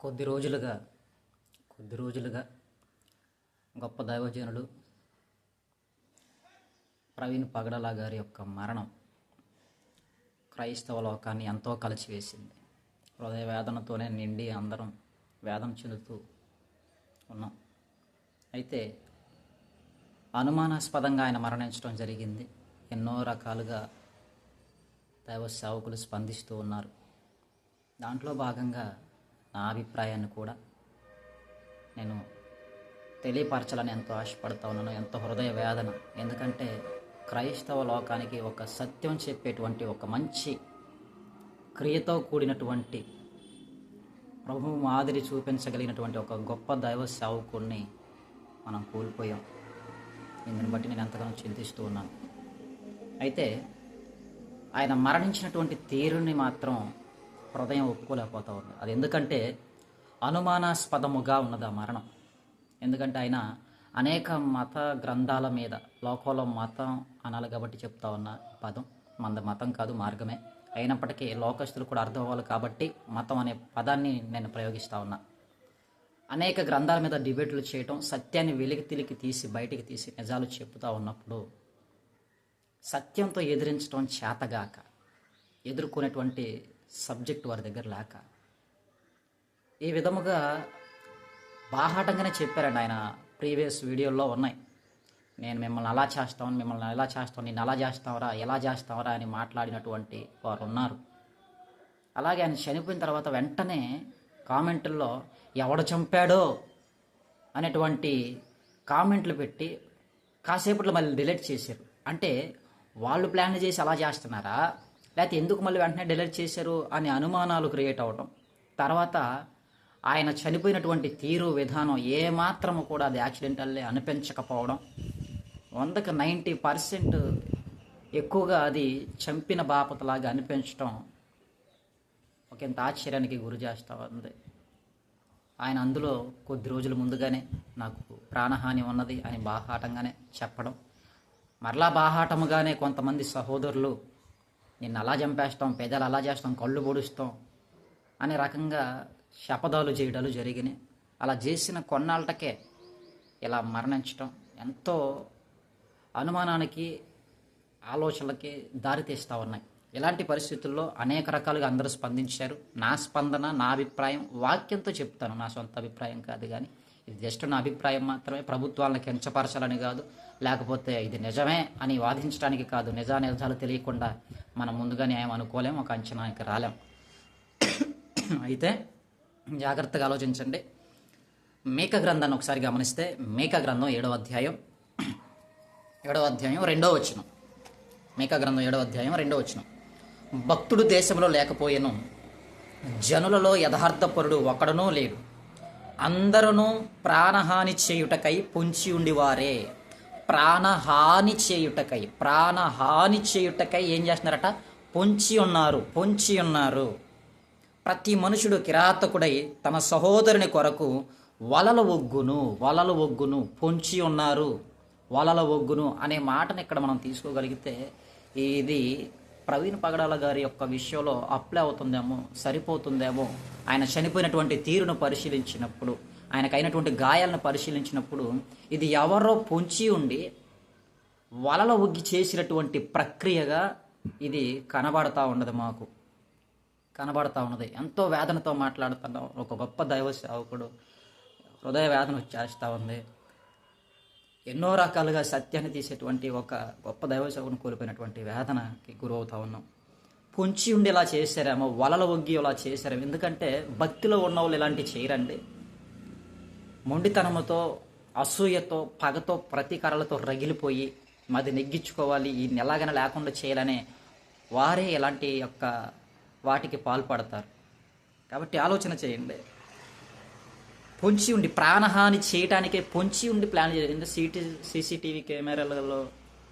కొద్ది రోజులుగా కొద్ది రోజులుగా గొప్ప దైవజనుడు ప్రవీణ్ పగడల గారి యొక్క మరణం క్రైస్తవ లోకాన్ని ఎంతో కలిసివేసింది. హృదయ వేదనతోనే నిండి అందరం వేదన చెందుతూ ఉన్నాం. అయితే అనుమానాస్పదంగా ఆయన మరణించడం జరిగింది. ఎన్నో రకాలుగా దైవ సేవకులు స్పందిస్తూ ఉన్నారు. దాంట్లో భాగంగా నా అభిప్రాయాన్ని కూడా నేను తెలియపరచాలని ఎంతో ఆశపడుతూ ఉన్నాను ఎంతో హృదయ వేదన. ఎందుకంటే క్రైస్తవ లోకానికి ఒక సత్యం చెప్పేటువంటి ఒక మంచి క్రియతో కూడినటువంటి ప్రభు మాదిరి చూపించగలిగినటువంటి ఒక గొప్ప దైవ సేవకుడిని మనం కోల్పోయాం. దీన్ని బట్టి నేను ఎంతగానో చింతిస్తూ ఉన్నాను. అయితే ఆయన మరణించినటువంటి తీరుని మాత్రం హృదయం ఒప్పుకోలేకపోతా ఉంది అది ఎందుకంటే అనుమానాస్పదముగా ఉన్నది ఆ మరణం. ఎందుకంటే ఆయన అనేక మత గ్రంథాల మీద లోకంలో మతం అనాలి కాబట్టి చెప్తా ఉన్న పదం. మన మతం కాదు మార్గమే. అయినప్పటికీ లోకస్తులు కూడా అర్థం అవ్వాలి కాబట్టి మతం అనే పదాన్ని నేను ప్రయోగిస్తూ ఉన్నా. అనేక గ్రంథాల మీద డిబేట్లు చేయటం సత్యాన్ని వెలికి తిలికి తీసి బయటికి తీసి నిజాలు చెప్తా ఉన్నప్పుడు సత్యంతో ఎదిరించడం చేతగాక ఎదుర్కొనేటువంటి సబ్జెక్ట్ వారి దగ్గర లేక. ఈ విధముగా బాహాటంగానే చెప్పారండి ఆయన ప్రీవియస్ వీడియోల్లో ఉన్నాయి. నేను మిమ్మల్ని అలా చేస్తాను మిమ్మల్ని ఎలా చేస్తాను నేను అలా చేస్తావరా ఎలా చేస్తావరా అని మాట్లాడినటువంటి వారు ఉన్నారు అలాగే ఆయన చనిపోయిన తర్వాత వెంటనే కామెంట్ల్లో ఎవడు చంపాడో అనేటువంటి కామెంట్లు పెట్టి కాసేపట్లో మళ్ళీ డిలీట్ చేశారు. అంటే వాళ్ళు ప్లాన్ చేసి అలా చేస్తున్నారా? లేకపోతే ఎందుకు మళ్ళీ వెంటనే డిలీట్ చేశారు అనే అనుమానాలు క్రియేట్ అవ్వటం తర్వాత ఆయన చనిపోయినటువంటి తీరు విధానం ఏమాత్రము కూడా అది యాక్సిడెంటల్లే అనిపించకపోవడం. వందకు నైంటీ పర్సెంట్ ఎక్కువగా అది చంపిన బాపతలాగా అనిపించడం ఒకంత ఆశ్చర్యానికి గురి చేస్తూ ఉంది. ఆయన అందులో కొద్ది రోజుల ముందుగానే నాకు ప్రాణహాని ఉన్నది అని బాహాటంగానే చెప్పడం. మరలా బాహాటముగానే కొంతమంది సహోదరులు నిన్ను అలా చంపేస్తాం పెదలు అలా చేస్తాం కళ్ళు పొడుస్తాం అనే రకంగా శపథాలు చేయడాలు జరిగినాయి. అలా చేసిన కొన్నాళ్ళకే ఇలా మరణించడం ఎంతో అనుమానానికి ఆలోచనలకి దారితీస్తూ ఉన్నాయి. ఇలాంటి పరిస్థితుల్లో అనేక రకాలుగా అందరూ స్పందించారు. నా స్పందన నా అభిప్రాయం వాక్యంతో చెప్తాను. నా సొంత అభిప్రాయం కాదు కానీ ఇది జస్ట్ నా అభిప్రాయం మాత్రమే. ప్రభుత్వాలను కించపరచాలని కాదు లేకపోతే ఇది నిజమే అని వాదించడానికి కాదు. నిజా నిజాలు తెలియకుండా మనం ముందుగా న్యాయం అనుకోలేం ఒక అంచనాకి రాలేం. అయితే జాగ్రత్తగా ఆలోచించండి. మేక గ్రంథాన్ని ఒకసారి గమనిస్తే మేక గ్రంథం ఏడవ అధ్యాయం ఏడవ అధ్యాయం రెండో వచనం. మేక గ్రంథం ఏడవ అధ్యాయం రెండో వచనం. భక్తుడు దేశంలో లేకపోయేను జనులలో యథార్థపరుడు ఒకడనూ లేడు. అందరూ ప్రాణహాని చేయుటకై పొంచి ఉండివారే. ప్రాణహాని చేయుటకై ప్రాణహాని చేయుటకై ఏం చేస్తున్నారట? పొంచి ఉన్నారు పొంచి ఉన్నారు. ప్రతి మనుషుడు కిరాతకుడై తన సహోదరుని కొరకు వలల ఒగ్గును వలల ఒగ్గును పొంచి ఉన్నారు. వలల ఒగ్గును అనే మాటను ఇక్కడ మనం తీసుకోగలిగితే ఇది ప్రవీణ్ పగడాల గారి యొక్క విషయంలో అప్లై అవుతుందేమో సరిపోతుందేమో ఆయన చనిపోయినటువంటి తీరును పరిశీలించినప్పుడు ఆయనకైనటువంటి గాయాలను పరిశీలించినప్పుడు ఇది ఎవరో పొంచి ఉండి వలల ఉగ్గి చేసినటువంటి ప్రక్రియగా ఇది కనబడతా ఉండదు మాకు. కనబడతా ఉన్నది. ఎంతో వేదనతో మాట్లాడుతున్నాం. ఒక గొప్ప దైవ సేవకుడు. హృదయ వేదన వచ్చేస్తూ ఉంది. ఎన్నో రకాలుగా సత్యాన్ని తీసేటువంటి ఒక గొప్ప దైవ కోల్పోయినటువంటి వేదనకి గురవుతా ఉన్నాం. పొంచి ఉండి ఇలా చేశారేమో వలలు ఒగ్గి ఇలా చేశారేమో. ఎందుకంటే భక్తిలో ఉన్న వాళ్ళు ఇలాంటివి చేయరండి. మొండితనముతో అసూయతో పగతో ప్రతీకారాలతో రగిలిపోయి మాది నెగ్గించుకోవాలి ఈ ఎలాగైనా లేకుండా చేయాలనే వారే ఇలాంటి యొక్క వాటికి పాల్పడతారు. కాబట్టి ఆలోచన చేయండి. పొంచి ఉండి ప్రాణహాని చేయటానికే పొంచి ఉండి ప్లాన్ చేయండి సీటీ సీసీటీవీ కెమెరాలలో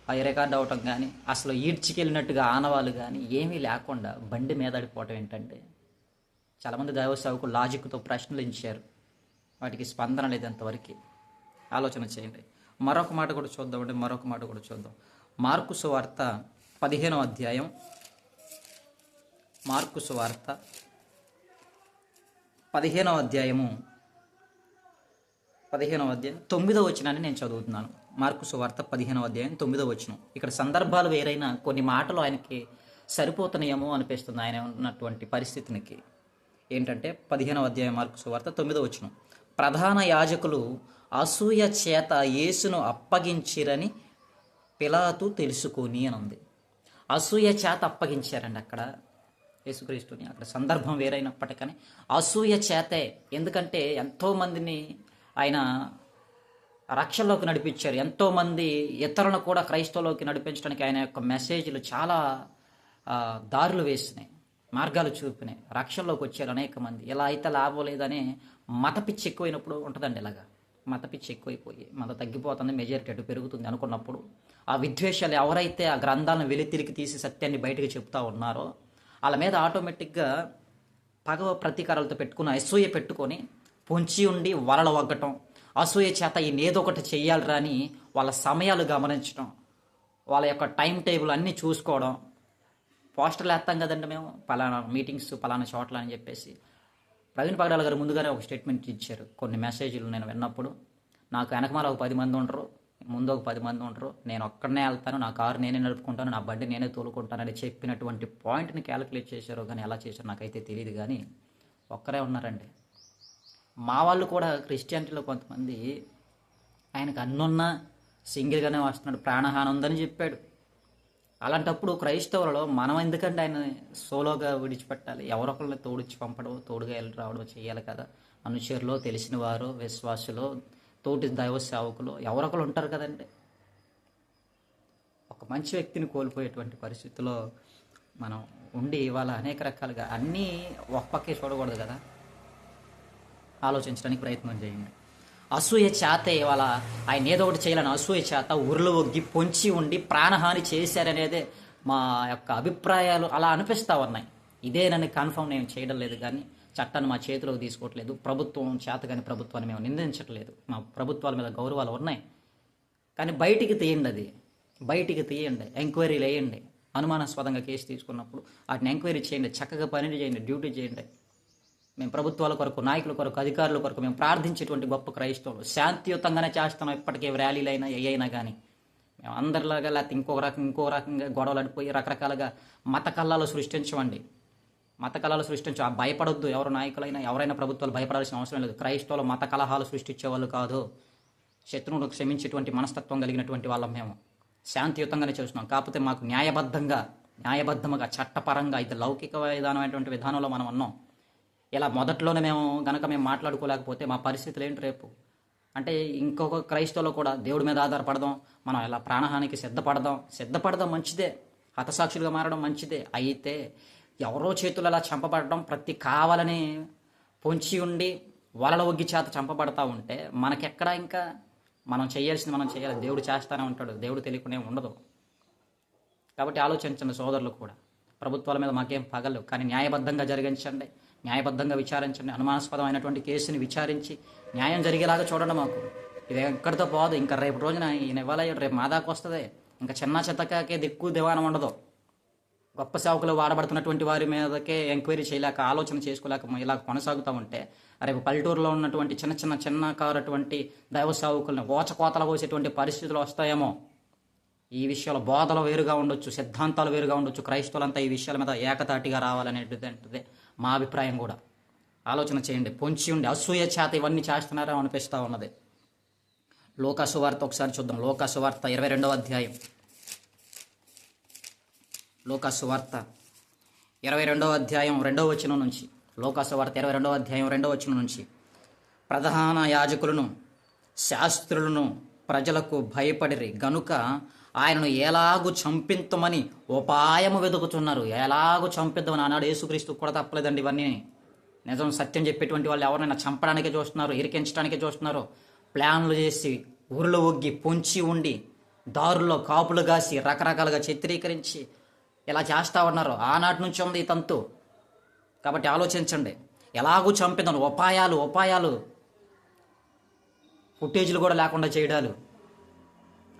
అవి రికార్డ్ అవటం కానీ అసలు ఈడ్చికెళ్ళినట్టుగా ఆనవాళ్ళు కానీ ఏమీ లేకుండా బండి మీద అడిపోవటం ఏంటంటే చాలామంది దైవ సేవకులు లాజిక్తో ప్రశ్నలు ఇచ్చారు. వాటికి స్పందన లేదు అంతవరకు. ఆలోచన చేయండి. మరొక మాట కూడా చూద్దామండి మరొక మాట కూడా చూద్దాం. మార్కు సువార్త పదిహేనవ అధ్యాయం. మార్కు సువార్త పదిహేనవ అధ్యాయము. పదిహేనవ అధ్యాయం. తొమ్మిదవ వచనాన్ని నేను చదువుతున్నాను. మార్కు సువార్త పదిహేనవ అధ్యాయం తొమ్మిదవ వచనం. ఇక్కడ సందర్భాలు వేరైనా కొన్ని మాటలు ఆయనకి సరిపోతున్నాయేమో అనిపిస్తుంది ఆయన ఉన్నటువంటి పరిస్థితికి ఏంటంటే పదిహేనవ అధ్యాయం మార్కు సువార్త తొమ్మిదవ వచనం. ప్రధాన యాజకులు అసూయ చేత యేసును అప్పగించిరని పిలాతు తెలుసుకొని అని ఉంది. అసూయ చేత అప్పగించారండి అక్కడ యేసుక్రీస్తుని. అక్కడ సందర్భం వేరైనప్పటికీ అసూయ చేతే ఎందుకంటే ఎంతోమందిని ఆయన రక్షణలోకి నడిపించారు. ఎంతోమంది ఇతరులను కూడా క్రైస్తవులోకి నడిపించడానికి ఆయన యొక్క మెసేజ్లు చాలా దారులు వేసినాయి మార్గాలు చూపినాయి. రక్షణలోకి వచ్చారు అనేక మంది. ఇలా అయితే లాభం లేదని మత పిచ్చి ఎక్కువైనప్పుడు ఉంటుందండి ఇలాగా. మత పిచ్చి ఎక్కువైపోయి మత తగ్గిపోతుంది మెజారిటీ అటు పెరుగుతుంది అనుకున్నప్పుడు. ఆ విద్వేషాలు ఎవరైతే ఆ గ్రంథాలను వెలితిరిగి తీసి సత్యాన్ని బయటకు చెప్తా ఉన్నారో వాళ్ళ మీద ఆటోమేటిక్గా పగవ ప్రతీకారాలతో పెట్టుకుని అసూయ పెట్టుకొని పొంచి ఉండి వలలు వగ్గటం అసూయ చేత ఈయన ఏదో ఒకటి చేయాలిరా అని వాళ్ళ సమయాలు గమనించడం వాళ్ళ యొక్క టైం టేబుల్ అన్నీ చూసుకోవడం. పోస్టర్లు వేస్తాం కదండి మేము పలానా మీటింగ్స్ పలానా చోట్ల అని చెప్పేసి. ప్రవీణ్ పగడాల గారు ముందుగానే ఒక స్టేట్మెంట్ ఇచ్చారు. కొన్ని మెసేజ్లు నేను విన్నప్పుడు నాకు వెనకమాల ఒక పది మంది ఉండరు ముందు ఒక పది మంది ఉంటారు నేను ఒక్కడనే వెళ్తాను నా కారు నేనే నడుపుకుంటాను నా బండి నేనే తోలుకుంటానని చెప్పినటువంటి పాయింట్ని క్యాలిక్యులేట్ చేశారో కానీ ఎలా చేశారో నాకైతే తెలియదు కానీ ఒక్కరే ఉన్నారండి. మా వాళ్ళు కూడా క్రిస్టియానిటీలో కొంతమంది ఆయనకు అన్నున్నా సింగిల్గానే వస్తున్నాడు ప్రాణహాని ఉందని చెప్పాడు. అలాంటప్పుడు క్రైస్తవులలో మనం ఎందుకంటే ఆయన సోలోగా విడిచిపెట్టాలి? ఎవరొకరిని తోడిచ్చి పంపడం తోడుగా వెళ్ళి రావడం చేయాలి కదా. అనుచరులో తెలిసిన వారు విశ్వాసులు తోటి దైవ సేవకులు ఎవరొకరు ఉంటారు కదండి. ఒక మంచి వ్యక్తిని కోల్పోయేటువంటి పరిస్థితిలో మనం ఉండి ఇవాళ అనేక రకాలుగా అన్నీ ఒక పక్కే చూడకూడదు కదా. ఆలోచించడానికి ప్రయత్నం చేయండి. అసూయ చేత ఇవాళ ఆయన ఏదో ఒకటి చేయాలని అసూయ చేత ఉరులు ఒగ్గి పొంచి ఉండి ప్రాణహాని చేశారనేదే మా యొక్క అభిప్రాయాలు అలా అనిపిస్తూ ఉన్నాయి. ఇదేనని కన్ఫర్మ్ నేను చేయడం లేదు కానీ చట్టాన్ని మా చేతిలోకి తీసుకోవట్లేదు. ప్రభుత్వం చేత కానీ ప్రభుత్వాన్ని మేము నిందించట్లేదు. మా ప్రభుత్వాల మీద గౌరవాలు ఉన్నాయి. కానీ బయటికి తీయండి అది. బయటికి తీయండి. ఎంక్వైరీలు వేయండి. అనుమానాస్పదంగా కేసు తీసుకున్నప్పుడు వాటిని ఎంక్వైరీ చేయండి. చక్కగా పని చేయండి. డ్యూటీ చేయండి. మేము ప్రభుత్వాల కొరకు నాయకుల కొరకు అధికారుల కొరకు మేము ప్రార్థించేటువంటి గొప్ప క్రైస్తవులు. శాంతియుతంగానే చేస్తున్నాం ఇప్పటికే ర్యాలీలైనా ఏ అయినా కానీ మేము అందరిలాగా లేకపోతే ఇంకో రకం ఇంకో రకంగా గొడవలు అడిపోయి రకరకాలుగా మత కళ్ళాలు సృష్టించమండి. మత కళలు సృష్టించు ఆ భయపడొద్దు. ఎవరు నాయకులైనా ఎవరైనా ప్రభుత్వాలు భయపడాల్సిన అవసరం లేదు. క్రైస్తవులు మత కలహాలు సృష్టించే వాళ్ళు కాదు. శత్రువును క్షమించేటువంటి మనస్తత్వం కలిగినటువంటి వాళ్ళం మేము. శాంతియుతంగానే చేస్తున్నాం. కాకపోతే మాకు న్యాయబద్ధంగా న్యాయబద్ధముగా చట్టపరంగా ఇది లౌకిక విధానమైనటువంటి విధానంలో మనం ఉన్నాం. ఇలా మొదట్లోనే మేము గనక మేము మాట్లాడుకోలేకపోతే మా పరిస్థితులు ఏంటి రేపు? అంటే ఇంకొక క్రైస్తవులు కూడా దేవుడి మీద ఆధారపడదాం మనం ఇలా ప్రాణహానికి సిద్ధపడదాం? సిద్ధపడదాం మంచిదే. హతసాక్షులుగా మారడం మంచిదే. అయితే ఎవరో చేతులు అలా చంపబడడం ప్రతి కావాలని పొంచి ఉండి వలల ఒగ్గి చేత చంపబడతా ఉంటే మనకెక్కడ ఇంకా మనం చేయాల్సింది మనం చేయాలి. దేవుడు చేస్తానే ఉంటాడు. దేవుడు తెలియకుండా ఉండదు. కాబట్టి ఆలోచించండి సోదరులు కూడా. ప్రభుత్వాల మీద మాకేం పగలు. కానీ న్యాయబద్ధంగా జరిగించండి. న్యాయబద్ధంగా విచారించండి. అనుమానాస్పదమైనటువంటి కేసుని విచారించి న్యాయం జరిగేలాగా చూడండి మాకు. ఇది ఎక్కడితో పోదు. ఇంకా రేపు రోజున ఈయన ఇవ్వాలి రేపు మా దాకా వస్తుంది. ఇంకా చిన్న చెత్తకాకే దిక్కు దివానం ఉండదు. గొప్ప సేవకులు వాడబడుతున్నటువంటి వారి మీదకే ఎంక్వైరీ చేయలేక ఆలోచన చేసుకోలేక ఇలా కొనసాగుతూ ఉంటే రేపు పల్లెటూరులో ఉన్నటువంటి చిన్న చిన్న చిన్న కారటువంటి దైవ సేవకులను ఓచకోతలు పోసేటువంటి పరిస్థితులు వస్తాయేమో. ఈ విషయాలు బోధలు వేరుగా ఉండొచ్చు సిద్ధాంతాలు వేరుగా ఉండొచ్చు. క్రైస్తవులంతా ఈ విషయాల మీద ఏకతాటిగా రావాలనేటువంటిది. మా అభిప్రాయం కూడా. ఆలోచన చేయండి. పొంచి ఉండి అసూయ చేత ఇవన్నీ చేస్తున్నారో అనిపిస్తూ ఉన్నది. లోకాసు వార్త ఒకసారి చూద్దాం. లోకాసువార్త ఇరవై రెండవ అధ్యాయం. లోకాసువార్త ఇరవై రెండవ అధ్యాయం రెండవ వచనం నుంచి. లోకాసువార్త ఇరవై రెండవ అధ్యాయం రెండవ వచనం నుంచి. ప్రధాన యాజకులను శాస్త్రులను ప్రజలకు భయపడిరి. గనుక ఆయనను ఎలాగూ చంపించమని ఉపాయము వెతుకుతున్నారు. ఎలాగూ చంపిద్దామని ఆనాడు యేసుక్రీస్తు కూడా తప్పలేదండి ఇవన్నీ. నిజం సత్యం చెప్పేటువంటి వాళ్ళు ఎవరైనా చంపడానికే చూస్తున్నారు ఇరికించడానికే చూస్తున్నారు. ప్లాన్లు చేసి ఊరిలో ఒగ్గి పొంచి ఉండి దారుల్లో కాపులు కాసి రకరకాలుగా చిత్రీకరించి ఇలా చేస్తూ ఉన్నారు. ఆనాటి నుంచి ఉంది ఈ తంతు. కాబట్టి ఆలోచించండి. ఎలాగూ చంపిదాను ఉపాయాలు ఉపాయాలు. ఫుటేజ్లు కూడా లేకుండా చేయడాలు.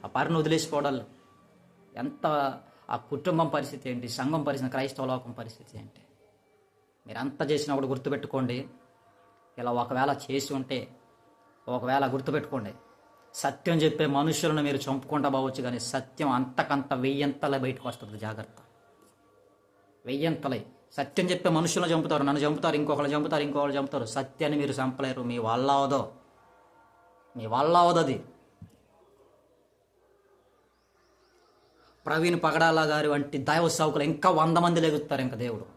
ఆ పరిని వదిలేసిపోవడాలు ఎంత ఆ కుటుంబం పరిస్థితి ఏంటి? సంఘం పరిస్థితి క్రైస్తవ లోకం పరిస్థితి ఏంటి? మీరు అంత చేసినప్పుడు గుర్తుపెట్టుకోండి. ఇలా ఒకవేళ చేసి ఉంటే ఒకవేళ గుర్తుపెట్టుకోండి. సత్యం చెప్పే మనుషులను మీరు చంపుకుంటా పోవచ్చు కానీ సత్యం అంతకంత వెయ్యంతలే బయటకు వస్తుంది జాగ్రత్త. వెయ్యంతలై. సత్యం చెప్పే మనుషులను చంపుతారు నన్ను చంపుతారు ఇంకొకరు చంపుతారు ఇంకొకరు చంపుతారు. సత్యాన్ని మీరు చంపలేరు. మీ వల్ల అవదో. మీ వల్ల అవదది ప్రవీణ్ పగడాల గారి వంటి దైవ సావుకులు ఇంకా వంద మంది లెగుతారు ఇంకా దేవుడు.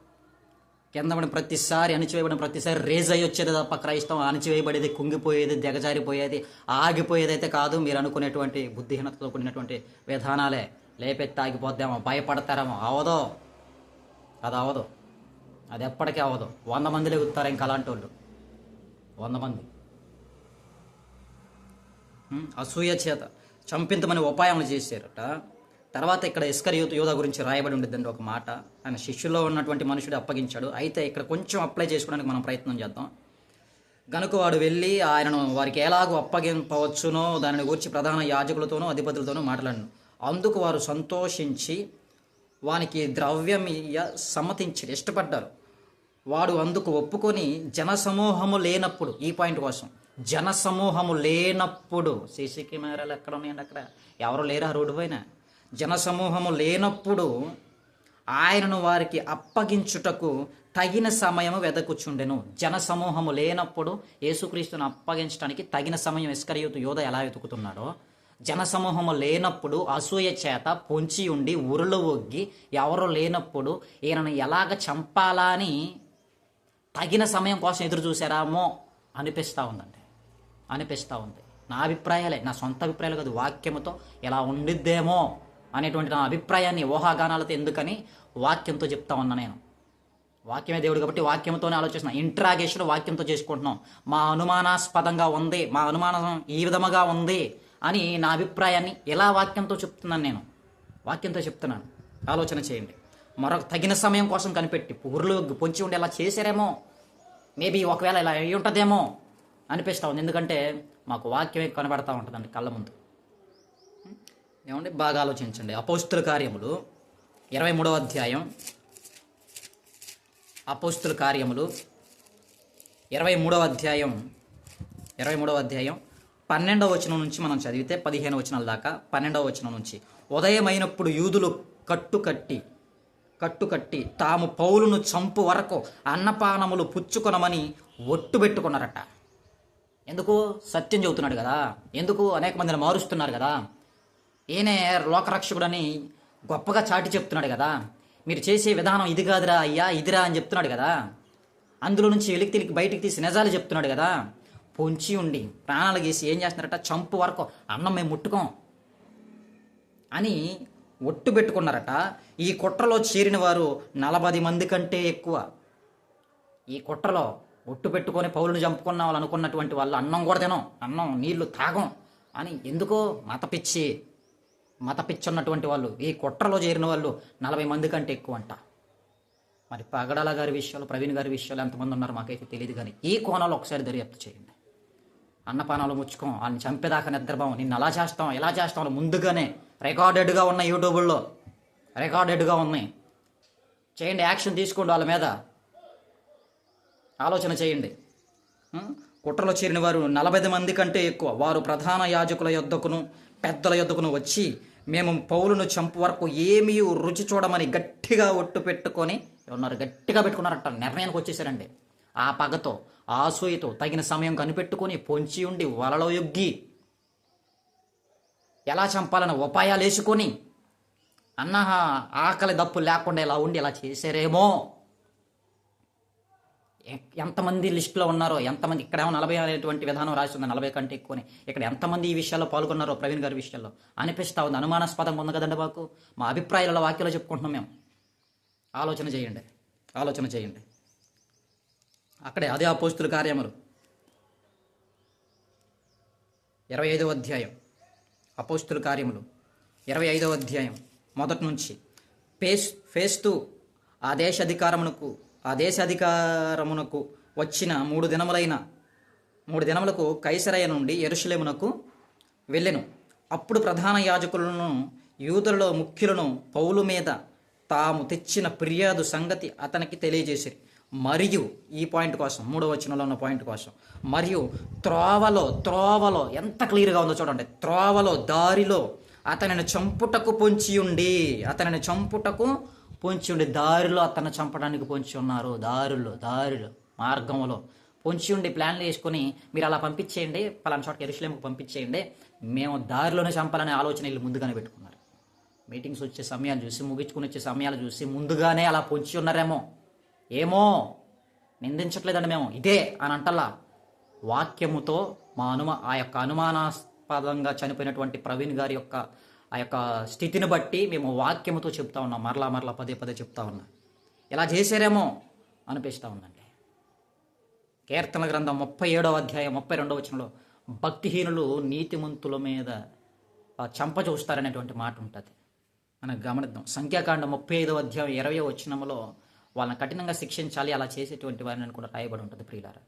కింద పడిన ప్రతిసారి అణిచివేయబడిన ప్రతిసారి రేజ్ అయ్యి వచ్చేది తప్ప క్రైస్తవం అణిచివేయబడేది కుంగిపోయేది దిగజారిపోయేది ఆగిపోయేది అయితే కాదు. మీరు అనుకునేటువంటి బుద్ధిహీనతతో కూడినటువంటి విధానాలే. లేపెత్తి ఆగిపోద్దామో భయపడతారేమో. అవదో. అది అవదు. అది ఎప్పటికీ అవదు. వంద మంది లెగుతారు ఇంకా అలాంటి వాళ్ళు. వంద మంది. అసూయ చేత చంపింతమని ఉపాయములు చేశారట. తర్వాత ఇక్కడ ఇస్కర్ యూత్ యోధ గురించి రాయబడి ఉండేదండి ఒక మాట. ఆయన శిష్యుల్లో ఉన్నటువంటి మనుషుడు అప్పగించాడు. అయితే ఇక్కడ కొంచెం అప్లై చేసుకోవడానికి మనం ప్రయత్నం చేద్దాం. గనుక వాడు వెళ్ళి ఆయనను వారికి ఎలాగో అప్పగింపవచ్చునో దానిని గురించి ప్రధాన యాజకులతోనూ అధిపతులతోనూ మాట్లాడను. అందుకు వారు సంతోషించి వానికి ద్రవ్యం సమ్మతించి ఇష్టపడ్డారు. వాడు అందుకు ఒప్పుకొని జనసమూహము లేనప్పుడు ఈ పాయింట్ కోసం జనసమూహము లేనప్పుడు సీసీ కెమెరాలు ఎక్కడ ఉన్నాయండి అక్కడ? ఎవరు లేరా రోడ్డు పైన? జనసమూహము లేనప్పుడు ఆయనను వారికి అప్పగించుటకు తగిన సమయము వెదకుచుండెను. జనసమూహము లేనప్పుడు యేసుక్రీస్తును అప్పగించడానికి తగిన సమయం ఇస్కరియుతు యోధ ఎలా వెతుకుతున్నాడో? జనసమూహము లేనప్పుడు అసూయ చేత పొంచి ఉండి ఉరులు ఒగ్గి ఎవరు లేనప్పుడు ఈయనను ఎలాగ చంపాలా అని తగిన సమయం కోసం ఎదురు చూసారామో అనిపిస్తూ ఉందండి. అనిపిస్తూ ఉంది. నా అభిప్రాయాలే నా సొంత అభిప్రాయాలు కాదు వాక్యముతో ఎలా ఉండిద్దేమో అనేటువంటి నా అభిప్రాయాన్ని ఊహాగానాలతో ఎందుకని వాక్యంతో చెప్తా ఉన్నా నేను. వాక్యమే దేవుడు కాబట్టి వాక్యంతోనే ఆలోచిస్తున్నా. ఇంట్రాగేషన్ వాక్యంతో చేసుకుంటున్నాం. మా అనుమానాస్పదంగా ఉంది మా అనుమానం ఈ విధముగా ఉంది అని నా అభిప్రాయాన్ని ఎలా వాక్యంతో చెప్తున్నాను నేను? వాక్యంతో చెప్తున్నాను. ఆలోచన చేయండి. మరొక తగిన సమయం కోసం కనిపెట్టి ఊర్లు పొంచి ఉండి ఇలా చేశారేమో? మేబీ ఒకవేళ ఇలా అయ్యి ఉంటుందేమో? అనిపిస్తూ ఉంది. ఎందుకంటే మాకు వాక్యమే కనబడతా ఉంటుందండి కళ్ళ ముందు. ఏమండి? బాగా ఆలోచించండి. అపోస్తుల కార్యములు ఇరవై మూడవ అధ్యాయం. అపోస్తుల కార్యములు ఇరవై మూడవ అధ్యాయం. ఇరవై మూడవ అధ్యాయం. పన్నెండవ వచనం నుంచి మనం చదివితే పదిహేను వచనాల దాకా. పన్నెండవ వచనం నుంచి. ఉదయమైనప్పుడు యూదులు కట్టుకట్టి కట్టుకట్టి తాము పౌలును చంపు వరకు అన్నపానములు పుచ్చుకొనమని ఒట్టు పెట్టుకున్నారట. ఎందుకు? సత్యం చెబుతున్నాడు కదా. ఎందుకు? అనేక మందిని మారుస్తున్నారు కదా. ఈయనే లోకరక్షకుడని గొప్పగా చాటి చెప్తున్నాడు కదా. మీరు చేసే విధానం ఇది కాదురా అయ్యా ఇదిరా అని చెప్తున్నాడు కదా. అందులో నుంచి వెలికి తిరిగి బయటికి తీసి నిజాలు చెప్తున్నాడు కదా. పొంచి ఉండి ప్రాణాలు గీసి ఏం చేస్తున్నారట? చంపు వరకు అన్నం మేము ముట్టుకోం అని ఒట్టు పెట్టుకున్నారట. ఈ కుట్రలో చేరిన వారు నలభై మంది కంటే ఎక్కువ. ఈ కుట్రలో ఒట్టు పెట్టుకొని పౌరులు చంపుకున్న వాళ్ళు అనుకున్నటువంటి వాళ్ళు అన్నం కూడా తినం అన్నం నీళ్ళు తాగం అని ఎందుకో మత పిచ్చి మత పిచ్చి ఉన్నటువంటి వాళ్ళు ఈ కుట్రలో చేరిన వాళ్ళు నలభై మంది కంటే ఎక్కువ అంట మరి పగడాల గారి విషయాలు ప్రవీణ్ గారి విషయాలు ఎంతమంది ఉన్నారు మాకైతే తెలియదు కానీ ఈ కోణంలో ఒకసారి దర్యాప్తు చేయండి. అన్నపానాలు ముచ్చుకోం వాళ్ళని చంపేదాకా నిద్రపోం నిన్ను అలా చేస్తాం ఇలా చేస్తాం ముందుగానే రికార్డెడ్గా ఉన్న యూట్యూబుల్లో రికార్డెడ్గా ఉన్నాయి. చేయండి యాక్షన్ తీసుకోండి వాళ్ళ మీద. ఆలోచన చేయండి. కుట్రలో చేరిన వారు నలభై మంది కంటే ఎక్కువ. వారు ప్రధాన యాజకుల యొద్దకును పెద్దల యొద్దకును వచ్చి మేము పౌలును చంపు వరకు ఏమీ రుచి చూడమని గట్టిగా ఒట్టు పెట్టుకొని ఉన్నారు గట్టిగా పెట్టుకున్నారట. నిర్ణయానికి వచ్చేసారండి. ఆ పగతో ఆసూయతో తగిన సమయం కనిపెట్టుకొని పొంచి ఉండి వలలో యొగ్గి ఎలా చంపాలని ఉపాయాలు వేసుకొని అన్న ఆకలి దప్పు లేకుండా ఇలా ఉండి ఇలా చేశారేమో ఎంతమంది లిస్టులో ఉన్నారో ఎంతమంది ఇక్కడ ఏమో నలభై అనేటువంటి విధానం రాసింది నలభై కంటే ఎక్కువని. ఇక్కడ ఎంతమంది ఈ విషయాల్లో పాల్గొన్నారో ప్రవీణ్ గారి విషయంలో అనిపిస్తా ఉంది. అనుమానాస్పదంగా ఉంది కదండి మాకు మా అభిప్రాయాల వాక్యాలు చెప్పుకుంటున్నాం మేము. ఆలోచన చేయండి. ఆలోచన చేయండి. అక్కడే అదే అపోస్తుల కార్యములు. ఇరవై ఐదవ అధ్యాయం. అపోస్తుల కార్యములు. ఇరవై ఐదవ అధ్యాయం. మొదటి నుంచి. ఫేస్ ఫేస్తూ ఆ దేశ అధికారమునకు ఆ దేశ అధికారమునకు వచ్చిన మూడు దినములైన మూడు దినములకు కైసరయ నుండి ఎరుషలేమునకు వెళ్ళెను. అప్పుడు ప్రధాన యాజకులను యూదులలో ముఖ్యులను పౌలు మీద తాము తెచ్చిన ఫిర్యాదు సంగతి అతనికి తెలియజేసిరి మరియు ఈ పాయింట్ కోసం మూడో వచనంలో ఉన్న పాయింట్ కోసం మరియు త్రోవలో త్రోవలో ఎంత క్లియర్గా ఉందో చూడండి. త్రోవలో దారిలో అతనిని చంపుటకు పొంచి ఉండి అతనిని చంపుటకు పొంచి ఉండి దారిలో అతన్ని చంపడానికి పొంచి ఉన్నారు. దారిలో దారిలో మార్గంలో. పొంచి ఉండి ప్లాన్లు వేసుకొని మీరు అలా పంపించేయండి పలానా చోట ఎరుసలేముకు పంపించేయండి. మేము దారిలోనే చంపాలనే ఆలోచన వీళ్ళు ముందుగానే పెట్టుకున్నారు. మీటింగ్స్ వచ్చే సమయాలు చూసి ముగించుకుని వచ్చే సమయాలు చూసి ముందుగానే అలా పొంచి ఉన్నారేమో. ఏమో? నిందించట్లేదండి మేము. ఇదే అని అంటల్లా. వాక్యముతో మా అనుమా ఆ యొక్క అనుమానాస్పదంగా చనిపోయినటువంటి ప్రవీణ్ గారి యొక్క ఆ యొక్క స్థితిని బట్టి మేము వాక్యముతో చెప్తా ఉన్నాం. మరలా మరలా పదే పదే చెప్తా ఉన్నాం. ఇలా చేశారేమో అనిపిస్తూ ఉందండి. కీర్తన గ్రంథం ముప్పై ఏడవ అధ్యాయం ముప్పై రెండవ వచనంలో భక్తిహీనులు నీతిమంతుల మీద చంప చూస్తారనేటువంటి మాట ఉంటుంది. మనకు గమనిద్దాం. సంఖ్యాకాండం ముప్పై ఐదవ అధ్యాయం ఇరవై వచనంలో వాళ్ళని కఠినంగా శిక్షించాలి అలా చేసేటువంటి వారిని కూడా రాయబడి ఉంటుంది ప్రియులారా.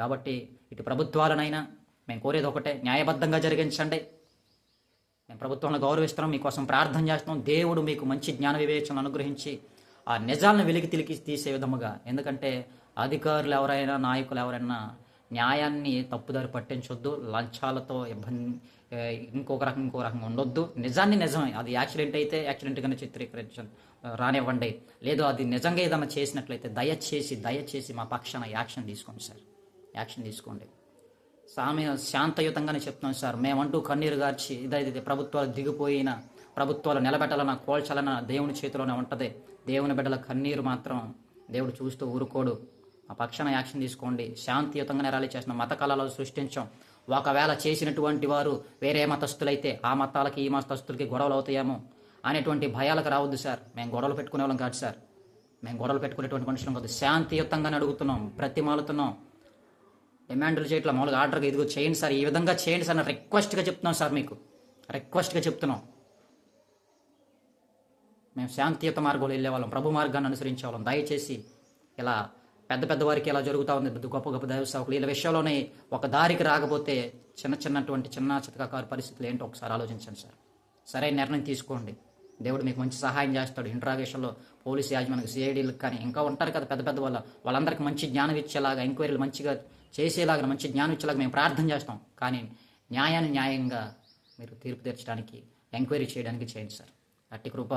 కాబట్టి ఇటు ప్రభుత్వాలనైనా మేము కోరేది ఒకటే న్యాయబద్ధంగా జరిగించండి. మేము ప్రభుత్వాన్ని గౌరవిస్తున్నాం మీకోసం ప్రార్థన చేస్తున్నాం. దేవుడు మీకు మంచి జ్ఞాన వివేచనలు అనుగ్రహించి ఆ నిజాలను వెలికి తిలికి తీసే విధముగా. ఎందుకంటే అధికారులు ఎవరైనా నాయకులు ఎవరైనా న్యాయాన్ని తప్పుదారి పట్టించొద్దు లంచాలతో ఇబ్బంది ఇంకొక రకం ఇంకో రకంగా ఉండొద్దు. నిజాన్ని నిజమే. అది యాక్సిడెంట్ అయితే యాక్సిడెంట్గానే చిత్రీకరించ రానివ్వండి. లేదు అది నిజంగా ఏదైనా చేసినట్లయితే దయచేసి దయచేసి మా పక్షాన యాక్షన్ తీసుకోండి సార్. యాక్షన్ తీసుకోండి. సామ్య శాంతయుతంగానే చెప్తున్నాం సార్. మేమంటూ కన్నీరు గార్చి ఇదైతే ప్రభుత్వాలు దిగిపోయిన ప్రభుత్వాలు నిలబెట్టాలన్న కోల్చాలన్న దేవుని చేతిలోనే ఉంటుంది. దేవుని బిడ్డల కన్నీరు మాత్రం దేవుడు చూస్తూ ఊరుకోడు. ఆ పక్షాన యాక్షన్ తీసుకోండి. శాంతియుతంగానే ర్యాలీ చేసిన మత కళలు సృష్టించాం. ఒకవేళ చేసినటువంటి వారు వేరే మతస్థులైతే ఆ మతాలకి ఈ మతస్థులకి గొడవలు అవుతాయేమో అనేటువంటి భయాలకు రావద్దు సార్. మేము గొడవలు పెట్టుకునే వాళ్ళం కాదు సార్. మేము గొడవలు పెట్టుకునేటువంటి మనుషులం కాదు. శాంతియుతంగానే అడుగుతున్నాం ప్రతిమాలుతున్నాం. డిమాండ్లు చేయట్లా మామూలుగా ఆర్డర్గా ఇదిగో చేయండి సార్ ఈ విధంగా చేయండి సార్ రిక్వెస్ట్గా చెప్తున్నాం సార్ మీకు. రిక్వెస్ట్గా చెప్తున్నాం. మేము శాంతియుత మార్గంలో వెళ్ళే వాళ్ళం ప్రభు మార్గాన్ని అనుసరించే వాళ్ళం దయచేసి ఇలా పెద్ద పెద్ద వారికి ఇలా జరుగుతూ ఉంది పెద్ద గొప్ప గొప్ప దైవ సేవకులు. వీళ్ళ విషయంలోనే ఒక దారికి రాకపోతే చిన్న చిన్నటువంటి చిన్న చితకాకారు పరిస్థితులు ఏంటో ఒకసారి ఆలోచించండి సార్. సరైన నిర్ణయం తీసుకోండి. దేవుడు మీకు మంచి సహాయం చేస్తాడు. ఇంట్రాగేషన్లో పోలీస్ యాజమాన్కి సిఐడీలకు కానీ ఇంకా ఉంటారు కదా పెద్ద పెద్ద వాళ్ళ వాళ్ళందరికీ మంచి జ్ఞానం ఇచ్చేలాగా ఎంక్వైరీలు మంచిగా చేసేలాగా మంచి జ్ఞానం ఇచ్చేలాగా మేము ప్రార్థన చేస్తాం. కానీ న్యాయాన్ని న్యాయంగా మీరు తీర్పు తీర్చడానికి ఎంక్వైరీ చేయడానికి చేయండి సార్. అట్టి కృప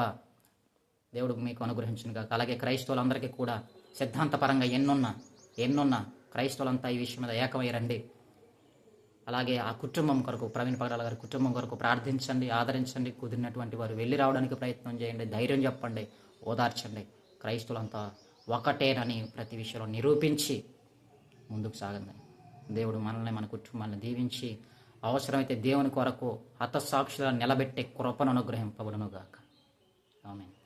దేవుడు మీకు అనుగ్రహించిన కాక అలాగే క్రైస్తవులందరికీ కూడా సిద్ధాంతపరంగా ఎన్నున్నా ఎన్నున్నా క్రైస్తవులంతా ఈ విషయం మీద ఏకమయ్యారండి అలాగే ఆ కుటుంబం కొరకు ప్రవీణ్ పగడాల గారి కుటుంబం కొరకు ప్రార్థించండి ఆదరించండి. కుదిరినటువంటి వారు వెళ్ళి రావడానికి ప్రయత్నం చేయండి ధైర్యం చెప్పండి ఓదార్చండి. క్రైస్తవులంతా ఒకటేనని ప్రతి విషయంలో నిరూపించి ముందుకు సాగండి దేవుడు మనల్ని మన కుటుంబాన్ని దీవించి అవసరమైతే దేవుని కొరకు హతసాక్షులను నిలబెట్టే కృపను అనుగ్రహింపబడునుగాక. ఆమెను.